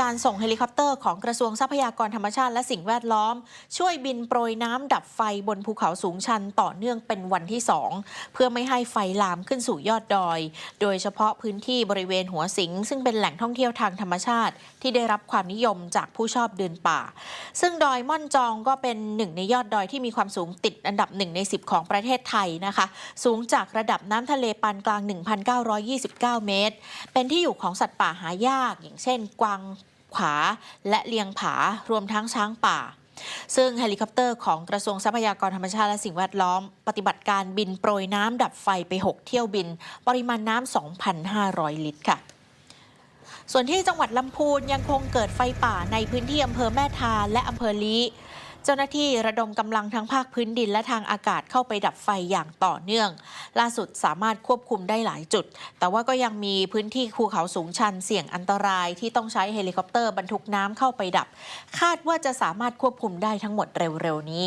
การส่งเฮลิคอปเตอร์ของกระทรวงทรัพยากรธรรมชาติและสิ่งแวดล้อม ช่วยบินโปรยน้ำดับไฟบนภูเขาสูงชันต่อเนื่องเป็นวันที่ 2 เพื่อไม่ให้ไฟลามขึ้นสู่ยอดดอย โดยเฉพาะพื้นที่บริเวณหัวสิง ซึ่งเป็นแหล่งท่องเที่ยวทางธรรมชาติ ที่ได้รับความนิยมจากผู้ชอบเดินป่า ซึ่งดอยม่อนจองก็เป็นหนึ่งในยอดดอยที่มีความสูงติดอันดับหนึ่งใน10 ของประเทศไทยนะคะ สูงจากระดับน้ำทะเลปานกลาง 1,929 เมตร เป็นที่อยู่ของสัตว์ป่าหายาก อย่างเช่น กวาง ผา และเลียงผารวมทั้งช้างป่า ซึ่งเฮลิคอปเตอร์ของกระทรวงทรัพยากรธรรมชาติและสิ่งแวดล้อม ปฏิบัติการบินโปรยน้ำดับไฟไป 6 เที่ยวบิน ปริมาณน้ำ 2,500 ลิตรค่ะส่วนที่จังหวัดลำพูนยังคงเกิดไฟป่าในพื้นที่อำเภอแม่ทาและอำเภอลี เจ้าหน้าที่ระดมกำลังทั้งภาคพื้นดินและทางอากาศเข้าไปดับไฟอย่างต่อเนื่อง ล่าสุดสามารถควบคุมได้หลายจุด แต่ว่าก็ยังมีพื้นที่ภูเขาสูงชันเสี่ยงอันตรายที่ต้องใช้เฮลิคอปเตอร์บรรทุกน้ำเข้าไปดับ คาดว่าจะสามารถควบคุมได้ทั้งหมดเร็วๆนี้